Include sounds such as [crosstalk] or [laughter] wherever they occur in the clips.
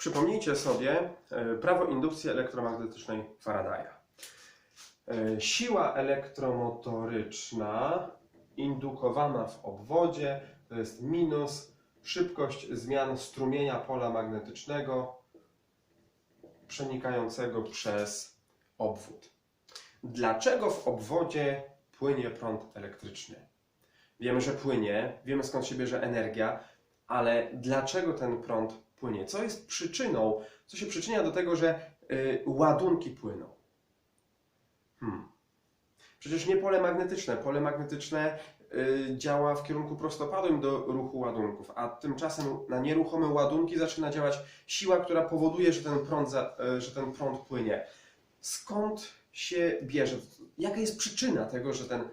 Przypomnijcie sobie e, prawo indukcji elektromagnetycznej Faradaya. E, Siła elektromotoryczna indukowana w obwodzie to jest minus szybkość zmian strumienia pola magnetycznego przenikającego przez obwód. Dlaczego w obwodzie płynie prąd elektryczny? Wiemy, że płynie, wiemy skąd się bierze energia, ale dlaczego ten prąd płynie? Co jest przyczyną, co się przyczynia do tego, że y, ładunki płyną? Hmm. Przecież nie pole magnetyczne. Pole magnetyczne y, działa w kierunku prostopadłym do ruchu ładunków, a tymczasem na nieruchome ładunki zaczyna działać siła, która powoduje, że ten prąd, za, y, że ten prąd płynie. Skąd się bierze? Jaka jest przyczyna tego, że ten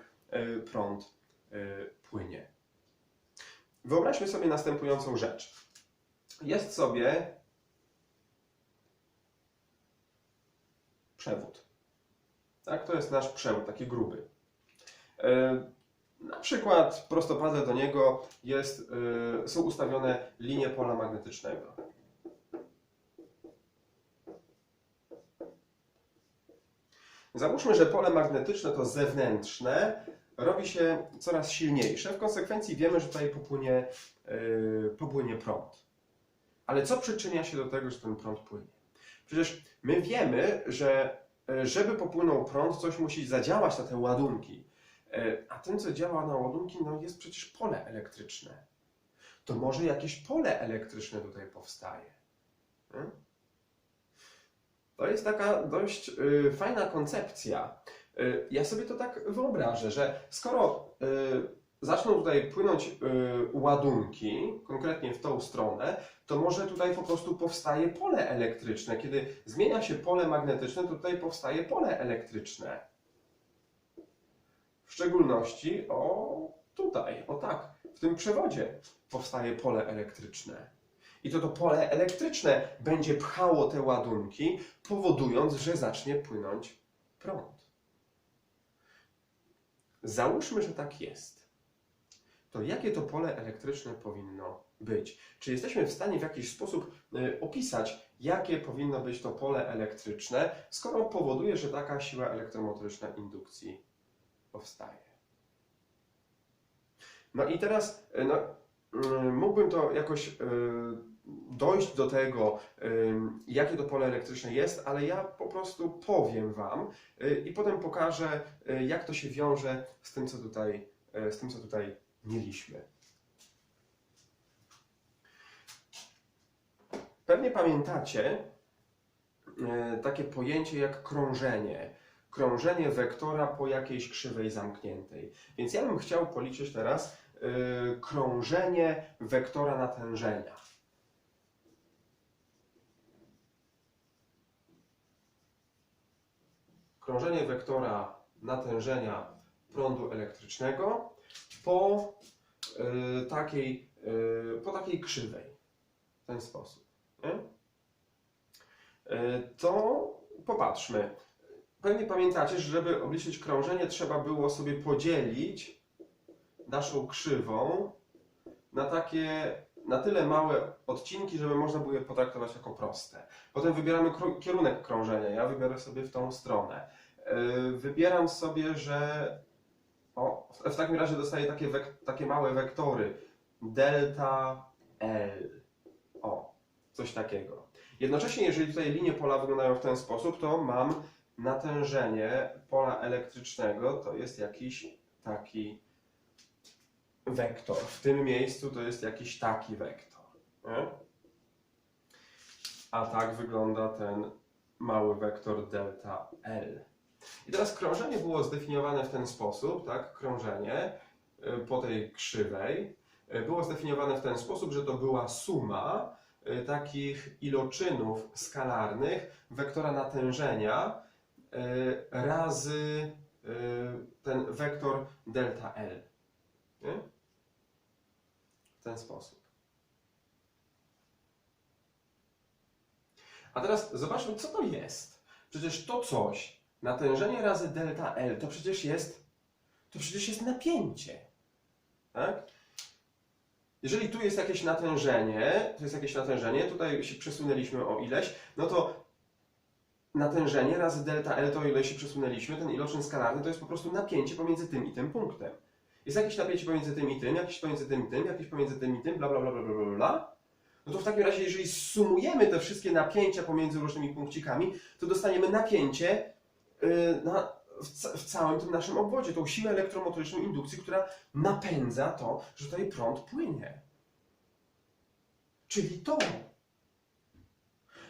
prąd płynie? Wyobraźmy sobie następującą rzecz. Jest sobie przewód. Tak, to jest nasz przewód, taki gruby. E, Na przykład prostopadle do niego jest, e, są ustawione linie pola magnetycznego. Załóżmy, że pole magnetyczne to zewnętrzne robi się coraz silniejsze. W konsekwencji wiemy, że tutaj popłynie, e, popłynie prąd. Ale co przyczynia się do tego, że ten prąd płynie? Przecież my wiemy, że e, żeby popłynął prąd, coś musi zadziałać na te ładunki. E, A tym, co działa na ładunki, no jest przecież pole elektryczne. To może jakieś pole elektryczne tutaj powstaje. Hmm? To jest taka dość fajna koncepcja. Ja sobie to tak wyobrażę, że skoro zaczną tutaj płynąć ładunki, konkretnie w tą stronę, to może tutaj po prostu powstaje pole elektryczne. Kiedy zmienia się pole magnetyczne, to tutaj powstaje pole elektryczne. W szczególności o tutaj, o tak, w tym przewodzie powstaje pole elektryczne. I to to pole elektryczne będzie pchało te ładunki, powodując, że zacznie płynąć prąd. Załóżmy, że tak jest. To jakie to pole elektryczne powinno być? Czy jesteśmy w stanie w jakiś sposób y, opisać, jakie powinno być to pole elektryczne, skoro powoduje, że taka siła elektromotoryczna indukcji powstaje? No i teraz y, no, y, mógłbym to jakoś dojść do tego, jakie to pole elektryczne jest, ale ja po prostu powiem Wam i potem pokażę, jak to się wiąże z tym, co tutaj, z tym, co tutaj mieliśmy. Pewnie pamiętacie y, takie pojęcie jak krążenie. Krążenie wektora po jakiejś krzywej zamkniętej. Więc ja bym chciał policzyć teraz y, krążenie wektora natężenia. Krążenie wektora natężenia prądu elektrycznego po y, takiej, po takiej krzywej. W ten sposób. Y, To popatrzmy. Pewnie pamiętacie, że żeby obliczyć krążenie, trzeba było sobie podzielić naszą krzywą na takie, na tyle małe odcinki, żeby można było je potraktować jako proste. Potem wybieramy kierunek krążenia. Ja wybiorę sobie w tą stronę. Yy, Wybieram sobie, że o, w- takim razie dostaję takie, takie małe wektory. Delta L. O, coś takiego. Jednocześnie, jeżeli tutaj linie pola wyglądają w ten sposób, to mam natężenie pola elektrycznego, to jest jakiś taki wektor. W tym miejscu to jest jakiś taki wektor. Nie? A tak wygląda ten mały wektor delta L. I teraz krążenie było zdefiniowane w ten sposób, tak? Krążenie y, po tej krzywej y, było zdefiniowane w ten sposób, że to była suma takich iloczynów skalarnych wektora natężenia y, razy y, ten wektor delta L. Nie? W ten sposób. A teraz zobaczmy, co to jest. Przecież to coś, natężenie razy delta L, to przecież jest, to przecież jest napięcie. Tak? Jeżeli tu jest jakieś natężenie, tu jest jakieś natężenie, tutaj się przesunęliśmy o ileś, no to natężenie razy delta L to ile się przesunęliśmy, ten iloczyn skalarny to jest po prostu napięcie pomiędzy tym i tym punktem. Jest jakieś napięcie pomiędzy tym i tym, jakieś pomiędzy tym i tym, jakieś pomiędzy tym i tym, bla bla bla bla bla bla. No to w takim razie, jeżeli sumujemy te wszystkie napięcia pomiędzy różnymi punkcikami, to dostaniemy napięcie yy, na, w, ca- w całym tym naszym obwodzie, tą siłę elektromotoryczną indukcji, która napędza to, że tutaj prąd płynie. Czyli to.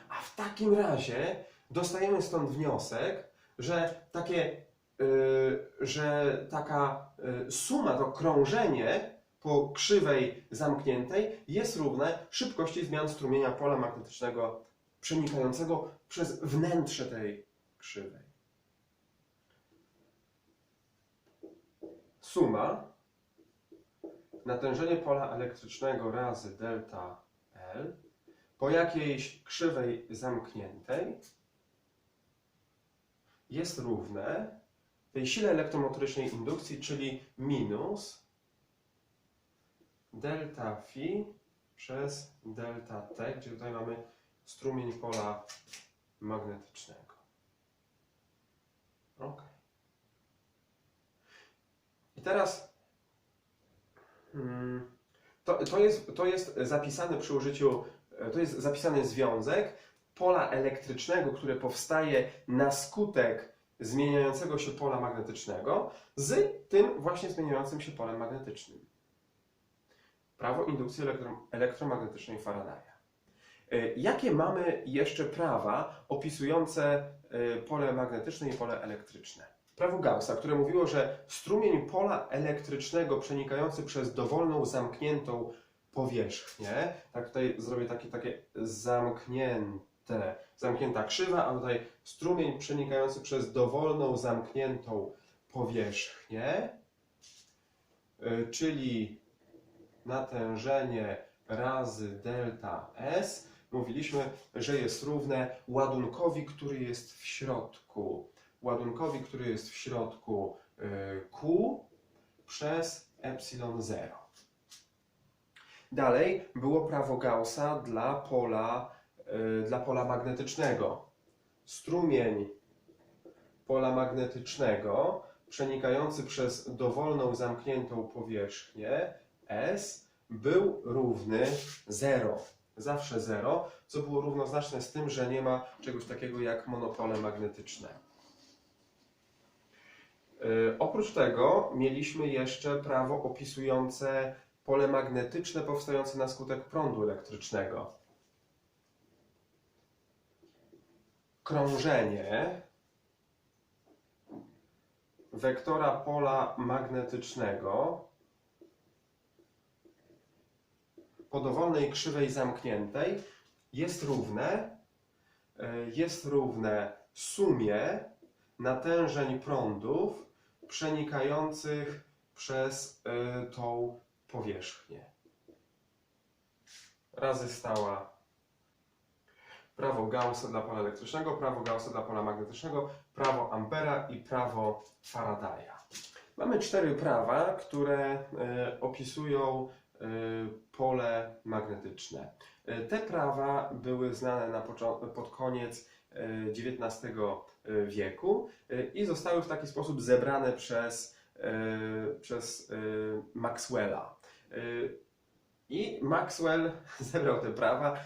A w takim razie dostajemy stąd wniosek, że takie, yy, że taka yy, suma, to krążenie po krzywej zamkniętej jest równe szybkości zmian strumienia pola magnetycznego przenikającego przez wnętrze tej krzywej. Suma natężenie pola elektrycznego razy delta L po jakiejś krzywej zamkniętej jest równe tej sile elektromotorycznej indukcji, czyli minus delta phi przez delta t, gdzie tutaj mamy strumień pola magnetycznego. Ok. I teraz mm, to, to, jest, to jest zapisane przy użyciu, to jest zapisany związek pola elektrycznego, które powstaje na skutek zmieniającego się pola magnetycznego z tym właśnie zmieniającym się polem magnetycznym. Prawo indukcji elektro, elektromagnetycznej Faradaya. Y, Jakie mamy jeszcze prawa opisujące y, pole magnetyczne i pole elektryczne? Prawo Gaussa, które mówiło, że strumień pola elektrycznego przenikający przez dowolną zamkniętą powierzchnię, tak tutaj zrobię takie, takie zamknięte, zamknięta krzywa, a tutaj strumień przenikający przez dowolną zamkniętą powierzchnię, y, czyli natężenie razy delta S, mówiliśmy, że jest równe ładunkowi, który jest w środku. Ładunkowi, który jest w środku y, Q przez epsilon 0. Dalej było prawo Gaussa dla pola, y, dla pola magnetycznego. Strumień pola magnetycznego przenikający przez dowolną zamkniętą powierzchnię S był równy 0. Zawsze 0, co było równoznaczne z tym, że nie ma czegoś takiego jak monopole magnetyczne. Yy, oprócz tego mieliśmy jeszcze prawo opisujące pole magnetyczne powstające na skutek prądu elektrycznego. Krążenie wektora pola magnetycznego po dowolnej krzywej zamkniętej jest równe, e, jest równe sumie natężeń prądów przenikających przez e, tą powierzchnię. Razy stała prawo Gaussa dla pola elektrycznego, prawo Gaussa dla pola magnetycznego, prawo Ampera i prawo Faradaya. Mamy cztery prawa, które e, opisują y, pole magnetyczne. Y, Te prawa były znane na pod koniec y, XIX wieku y, i zostały w taki sposób zebrane przez, y, przez Maxwella. I Maxwell [laughs] zebrał te prawa.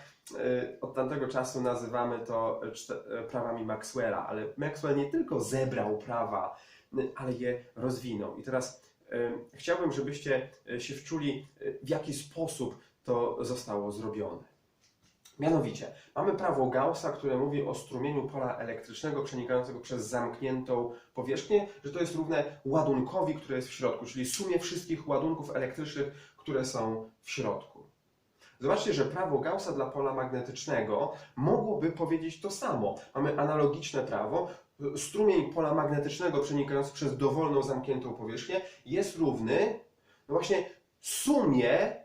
Od tamtego czasu nazywamy to prawami Maxwella, ale Maxwell nie tylko zebrał prawa, ale je rozwinął. I teraz chciałbym, żebyście się wczuli, w jaki sposób to zostało zrobione. Mianowicie, mamy prawo Gaussa, które mówi o strumieniu pola elektrycznego przenikającego przez zamkniętą powierzchnię, że to jest równe ładunkowi, który jest w środku, czyli sumie wszystkich ładunków elektrycznych, które są w środku. Zobaczcie, że prawo Gaussa dla pola magnetycznego mogłoby powiedzieć to samo. Mamy analogiczne prawo. Strumień pola magnetycznego przenikający przez dowolną zamkniętą powierzchnię jest równy no właśnie sumie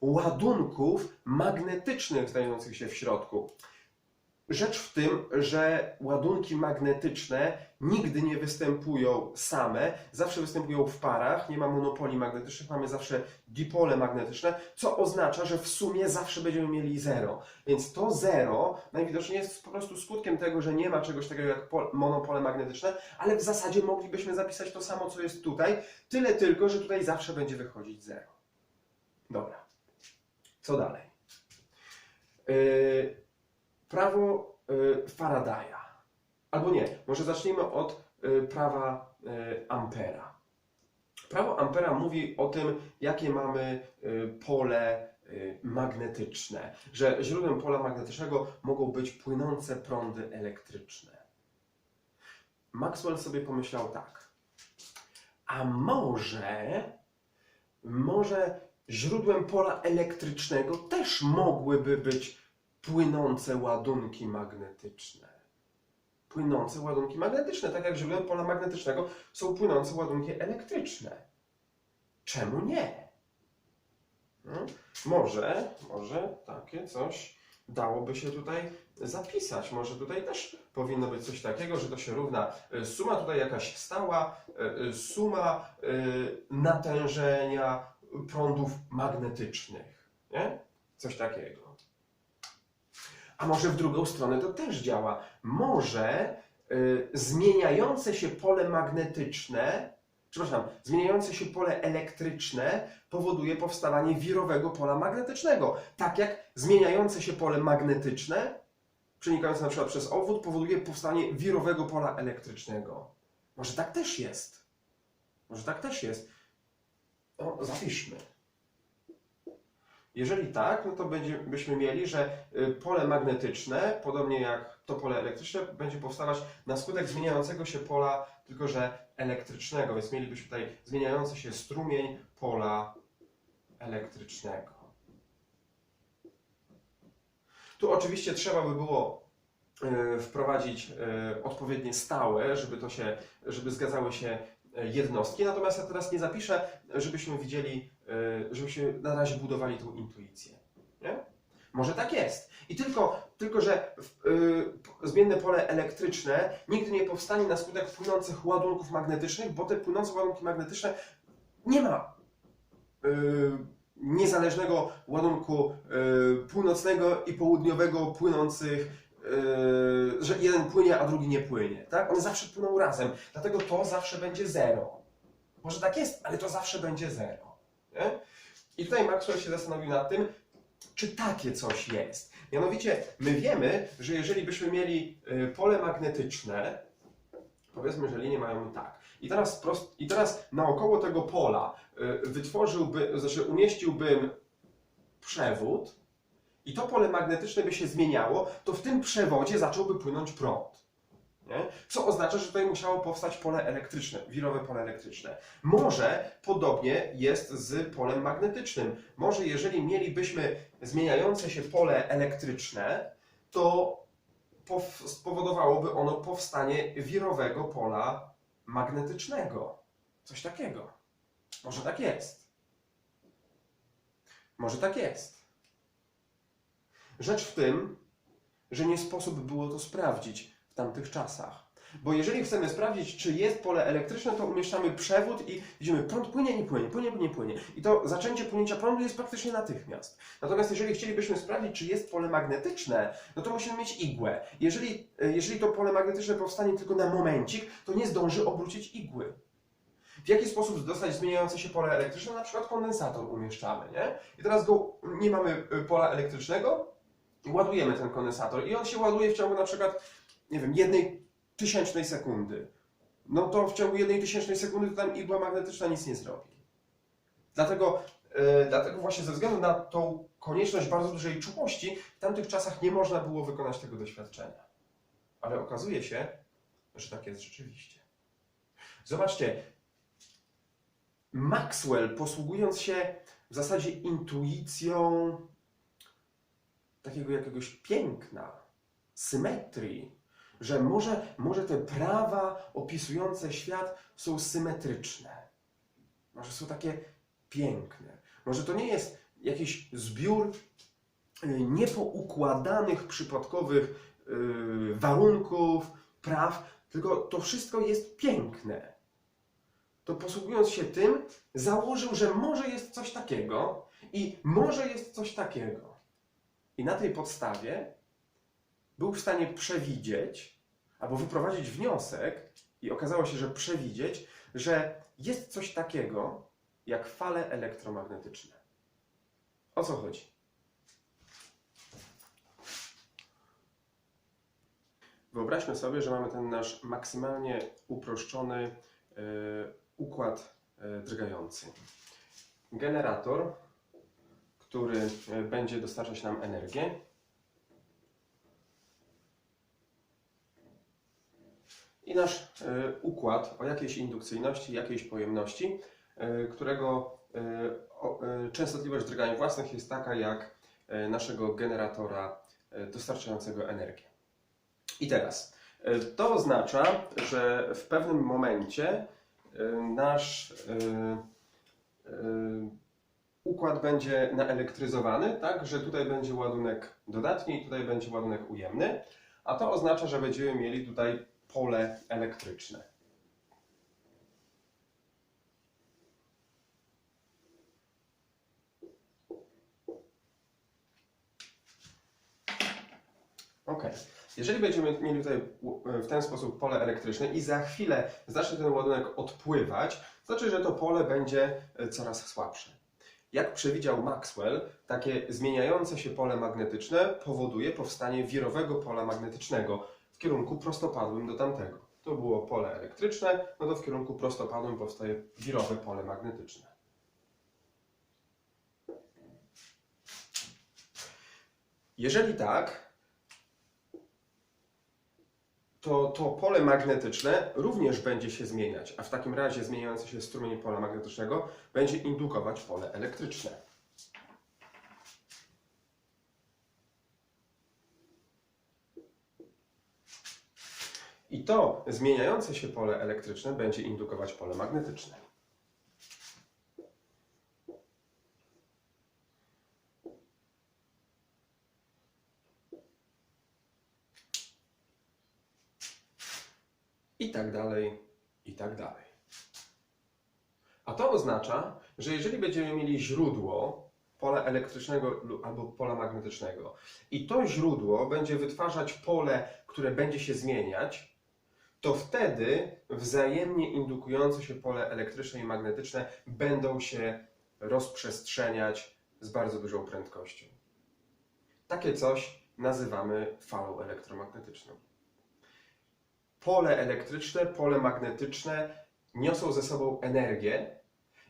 ładunków magnetycznych znajdujących się w środku. Rzecz w tym, że ładunki magnetyczne nigdy nie występują same, zawsze występują w parach, nie ma monopoli magnetycznych, mamy zawsze dipole magnetyczne, co oznacza, że w sumie zawsze będziemy mieli zero. Więc to zero najwidoczniej jest po prostu skutkiem tego, że nie ma czegoś takiego jak pol- monopole magnetyczne, ale w zasadzie moglibyśmy zapisać to samo, co jest tutaj, tyle tylko, że tutaj zawsze będzie wychodzić zero. Dobra. Co dalej? Yy, prawo y, Faradaya. Albo nie, może zacznijmy od y, prawa Ampera. Prawo Ampera mówi o tym, jakie mamy pole magnetyczne, że źródłem pola magnetycznego mogą być płynące prądy elektryczne. Maxwell sobie pomyślał tak. A może, może źródłem pola elektrycznego też mogłyby być płynące ładunki magnetyczne. Płynące ładunki magnetyczne, tak jak źródłem pola magnetycznego są płynące ładunki elektryczne. Czemu nie? No, może, może takie coś dałoby się tutaj zapisać. Może tutaj też powinno być coś takiego, że to się równa y, suma tutaj jakaś stała, y, y, suma natężenia prądów magnetycznych. Nie? Coś takiego. A może w drugą stronę to też działa. Może y, zmieniające się pole magnetyczne, przepraszam, zmieniające się pole elektryczne powoduje powstawanie wirowego pola magnetycznego. Tak jak zmieniające się pole magnetyczne, przenikające na przykład przez obwód, powoduje powstanie wirowego pola elektrycznego. Może tak też jest. Może tak też jest. Zapiszmy. Jeżeli tak, no to byśmy mieli, że y, pole magnetyczne, podobnie jak to pole elektryczne, będzie powstawać na skutek zmieniającego się pola, tylko że elektrycznego, więc mielibyśmy tutaj zmieniający się strumień pola elektrycznego. Tu oczywiście trzeba by było y, wprowadzić y, odpowiednie stałe, żeby to się, żeby zgadzały się jednostki. Natomiast ja teraz nie zapiszę, żebyśmy widzieli, y, żebyśmy na razie budowali tą intuicję. Nie? Może tak jest. I tylko, tylko że y, p- zmienne pole elektryczne nigdy nie powstanie na skutek płynących ładunków magnetycznych, bo te płynące ładunki magnetyczne nie ma y, niezależnego ładunku y, północnego i południowego płynących, że jeden płynie, a drugi nie płynie. Tak? One zawsze płyną razem. Dlatego to zawsze będzie zero. Może tak jest, ale to zawsze będzie zero. Nie? I tutaj Maxwell się zastanowił nad tym, czy takie coś jest. Mianowicie, my wiemy, że jeżeli byśmy mieli y, pole magnetyczne, powiedzmy, że linie mają tak, i teraz, prost, i teraz naokoło tego pola y, wytworzyłby, znaczy umieściłbym przewód, i to pole magnetyczne by się zmieniało, to w tym przewodzie zacząłby płynąć prąd. Nie? Co oznacza, że tutaj musiało powstać pole elektryczne, wirowe pole elektryczne. Może podobnie jest z polem magnetycznym. Może jeżeli mielibyśmy zmieniające się pole elektryczne, to pow- spowodowałoby ono powstanie wirowego pola magnetycznego. Coś takiego. Może tak jest. Może tak jest. Rzecz w tym, że nie sposób było to sprawdzić w tamtych czasach. Bo jeżeli chcemy sprawdzić, czy jest pole elektryczne, to umieszczamy przewód i widzimy, prąd płynie, nie płynie, płynie, nie płynie. I to zaczęcie płynięcia prądu jest praktycznie natychmiast. Natomiast jeżeli chcielibyśmy sprawdzić, czy jest pole magnetyczne, no to musimy mieć igłę. Jeżeli, e, jeżeli to pole magnetyczne powstanie tylko na momencik, to nie zdąży obrócić igły. W jaki sposób dostać zmieniające się pole elektryczne? Na przykład kondensator umieszczamy, nie? I teraz go, nie mamy e, pola elektrycznego, ładujemy ten kondensator i on się ładuje w ciągu na przykład, nie wiem, jednej tysięcznej sekundy. No to w ciągu jednej tysięcznej sekundy tam igła magnetyczna nic nie zrobi. Dlatego, e, dlatego właśnie ze względu na tą konieczność bardzo dużej czułości, w tamtych czasach nie można było wykonać tego doświadczenia. Ale okazuje się, że tak jest rzeczywiście. Zobaczcie, Maxwell posługując się w zasadzie intuicją takiego jakiegoś piękna, symetrii, że może, może te prawa opisujące świat są symetryczne. Może są takie piękne. Może to nie jest jakiś zbiór y, niepoukładanych, przypadkowych yy, warunków, praw, tylko to wszystko jest piękne. To posługując się tym, założył, że może jest coś takiego i może jest coś takiego. I na tej podstawie był w stanie przewidzieć albo wyprowadzić wniosek, i okazało się, że przewidzieć, że jest coś takiego jak fale elektromagnetyczne. O co chodzi? Wyobraźmy sobie, że mamy ten nasz maksymalnie uproszczony e, układ e, drgający. Generator, który e, będzie dostarczać nam energię. I nasz e, układ o jakiejś indukcyjności, jakiejś pojemności, e, którego częstotliwość drgań własnych jest taka jak naszego generatora dostarczającego energię. I teraz, to oznacza, że w pewnym momencie nasz układ będzie naelektryzowany, tak, że tutaj będzie ładunek dodatni i tutaj będzie ładunek ujemny, a to oznacza, że będziemy mieli tutaj pole elektryczne. Ok. Jeżeli będziemy mieli tutaj w ten sposób pole elektryczne i za chwilę zacznie ten ładunek odpływać, znaczy, że to pole będzie e, coraz słabsze. Jak przewidział Maxwell, takie zmieniające się pole magnetyczne powoduje powstanie wirowego pola magnetycznego w kierunku prostopadłym do tamtego. To było pole elektryczne, no to w kierunku prostopadłym powstaje wirowe pole magnetyczne. Jeżeli tak, to to pole magnetyczne również będzie się zmieniać, a w takim razie zmieniający się strumień pola magnetycznego będzie indukować pole elektryczne. I to zmieniające się pole elektryczne będzie indukować pole magnetyczne. I tak dalej, i tak dalej. A to oznacza, że jeżeli będziemy mieli źródło pola elektrycznego albo pola magnetycznego i to źródło będzie wytwarzać pole, które będzie się zmieniać, to wtedy wzajemnie indukujące się pole elektryczne i magnetyczne będą się rozprzestrzeniać z bardzo dużą prędkością. Takie coś nazywamy falą elektromagnetyczną. Pole elektryczne, pole magnetyczne niosą ze sobą energię,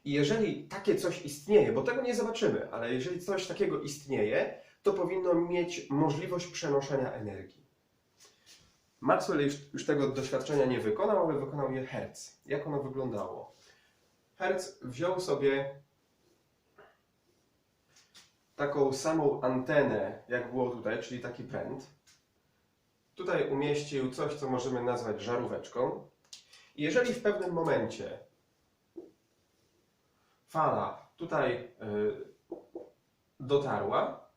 i jeżeli takie coś istnieje, bo tego nie zobaczymy, ale jeżeli coś takiego istnieje, to powinno mieć możliwość przenoszenia energii. Maxwell już, tego doświadczenia nie wykonał, ale wykonał je Hertz. Jak ono wyglądało? Hertz wziął sobie taką samą antenę, jak było tutaj, czyli taki pręt. Tutaj umieścił coś, co możemy nazwać żaróweczką. Jeżeli w pewnym momencie fala tutaj y, dotarła,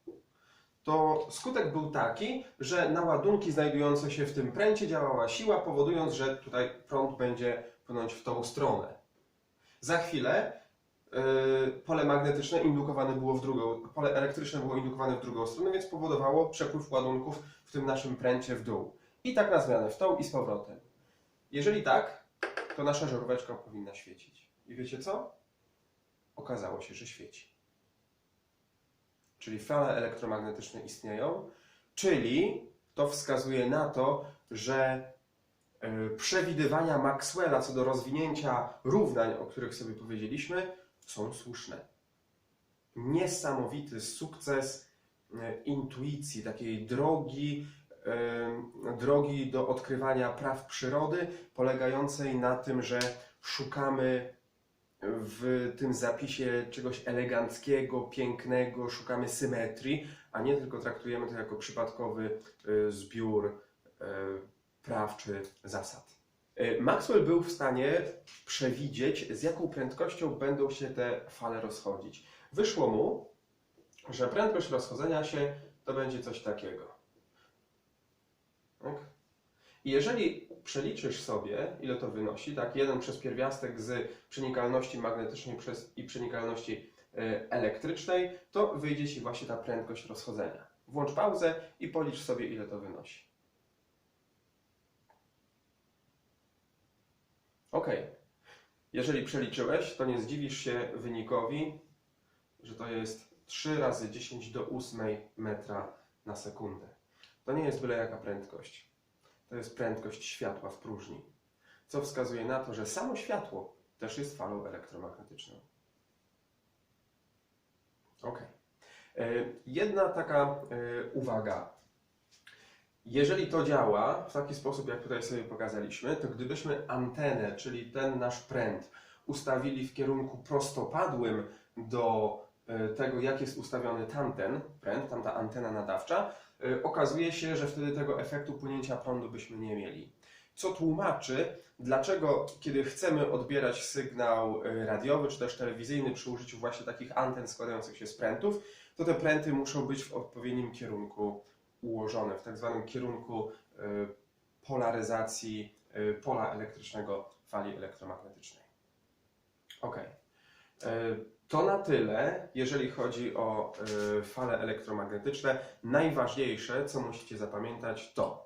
to skutek był taki, że na ładunki znajdujące się w tym pręcie działała siła, powodując, że tutaj prąd będzie płynąć w tą stronę. Za chwilę pole magnetyczne indukowane było w drugą, pole elektryczne było indukowane w drugą stronę, więc powodowało przepływ ładunków w tym naszym pręcie w dół. I tak na zmianę, w tą i z powrotem. Jeżeli tak, to nasza żaróweczka powinna świecić. I wiecie co? Okazało się, że świeci. Czyli fale elektromagnetyczne istnieją, czyli to wskazuje na to, że e, przewidywania Maxwella co do rozwinięcia równań, o których sobie powiedzieliśmy, są słuszne. Niesamowity sukces e, intuicji, takiej drogi, e, drogi do odkrywania praw przyrody, polegającej na tym, że szukamy w tym zapisie czegoś eleganckiego, pięknego, szukamy symetrii, a nie tylko traktujemy to jako przypadkowy y, zbiór praw czy zasad. Y, Maxwell był w stanie przewidzieć, z jaką prędkością będą się te fale rozchodzić. Wyszło mu, że prędkość rozchodzenia się to będzie coś takiego. I jeżeli przeliczysz sobie, ile to wynosi, tak, jeden przez pierwiastek z przenikalności magnetycznej przez, i przenikalności e, elektrycznej, to wyjdzie Ci właśnie ta prędkość rozchodzenia. Włącz pauzę i policz sobie, ile to wynosi. Ok. Jeżeli przeliczyłeś, to nie zdziwisz się wynikowi, że to jest 3 razy 10 do 8 metra na sekundę. To nie jest byle jaka prędkość. To jest prędkość światła w próżni. Co wskazuje na to, że samo światło też jest falą elektromagnetyczną. Ok. E, Jedna taka e, uwaga. Jeżeli to działa w taki sposób, jak tutaj sobie pokazaliśmy, to gdybyśmy antenę, czyli ten nasz pręt, ustawili w kierunku prostopadłym do e, tego, jak jest ustawiony tamten pręt, tamta antena nadawcza, e, okazuje się, że wtedy tego efektu płynięcia prądu byśmy nie mieli. Co tłumaczy, dlaczego kiedy chcemy odbierać sygnał e, radiowy czy też telewizyjny przy użyciu właśnie takich anten składających się z prętów, to te pręty muszą być w odpowiednim kierunku ułożone, w tak zwanym kierunku e, polaryzacji e, pola elektrycznego fali elektromagnetycznej. Ok. E, To na tyle, jeżeli chodzi o fale elektromagnetyczne. Najważniejsze, co musicie zapamiętać, to,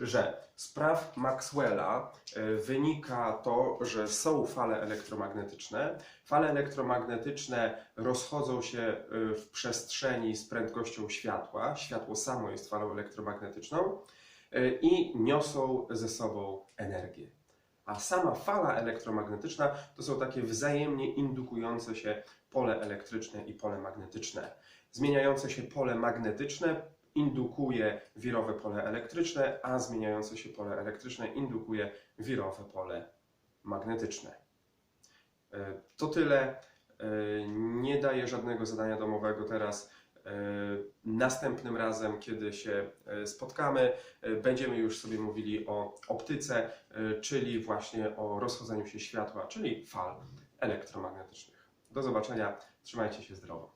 że z praw Maxwella e, wynika to, że są fale elektromagnetyczne. Fale elektromagnetyczne rozchodzą się e, w przestrzeni z prędkością światła. Światło samo jest falą elektromagnetyczną e, i niosą ze sobą energię. A sama fala elektromagnetyczna to są takie wzajemnie indukujące się pole elektryczne i pole magnetyczne. Zmieniające się pole magnetyczne indukuje wirowe pole elektryczne, a zmieniające się pole elektryczne indukuje wirowe pole magnetyczne. E, To tyle. E, Nie daję żadnego zadania domowego teraz. E, Następnym razem, kiedy się spotkamy, będziemy już sobie mówili o optyce, czyli właśnie o rozchodzeniu się światła, czyli fal elektromagnetycznych. Do zobaczenia, trzymajcie się zdrowo.